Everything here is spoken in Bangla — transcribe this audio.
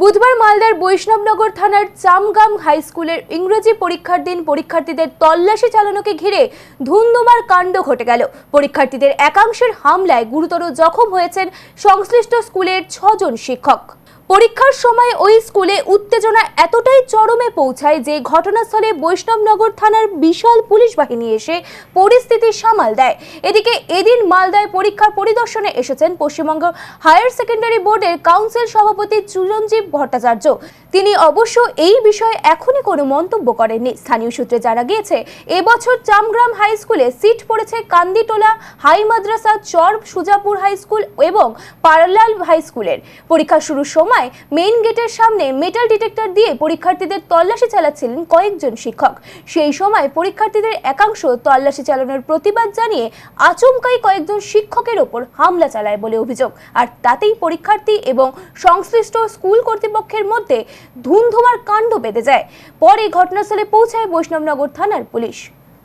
বুধবার মালদার বৈষ্ণবনগর থানার চামগাম হাই স্কুলের ইংরেজি পরীক্ষার দিন পরীক্ষার্থীদের তল্লাশি চালানোকে ঘিরে ধুন্ধুমার কাণ্ড ঘটে গেল। পরীক্ষার্থীদের একাংশের হামলায় গুরুতর জখম হয়েছেন সংশ্লিষ্ট স্কুলের ছজন শিক্ষক। পরীক্ষার সময় ওই স্কুলে উত্তেজনা এতটাই চরমে পৌঁছায় যে ঘটনাস্থলে বৈষ্ণবনগর থানার বিশাল পুলিশ বাহিনী এসে পরিস্থিতি সামাল দেয়। এদিকে এদিন মালদায় পরীক্ষার পরিদর্শনে এসেছেন পশ্চিমবঙ্গ হায়ার সেকেন্ডারি বোর্ডের কাউন্সিল সভাপতি চিরঞ্জীব ভট্টাচার্য। তিনি অবশ্য এই বিষয়ে এখনই কোনো মন্তব্য করেননি। স্থানীয় সূত্রে জানা গিয়েছে, এবছর চামগ্রাম হাই স্কুলে সিট পড়েছে Kanditola high Madrasa Char Sujapur high school এবং পারালাল হাই স্কুলের। পরীক্ষা শুরুর সময় মেইন গেটের সামনে মেটাল ডিটেক্টর দিয়ে পরীক্ষার্থীদের তল্লাশি চালাচ্ছিলেন কয়েকজন শিক্ষক। সেই সময় পরীক্ষার্থীদের একাংশ তল্লাশি চালানোর প্রতিবাদ জানিয়ে আচমকাই কয়েকজন শিক্ষকের ওপর হামলা চালায় বলে অভিযোগ। আর তাতেই পরীক্ষার্থী এবং সংশ্লিষ্ট স্কুল কর্তৃপক্ষের মধ্যে ধুমধুমার কাণ্ড বেঁধে যায়। পরে ঘটনাস্থলে পৌঁছায় বৈষ্ণবনগর থানার পুলিশ।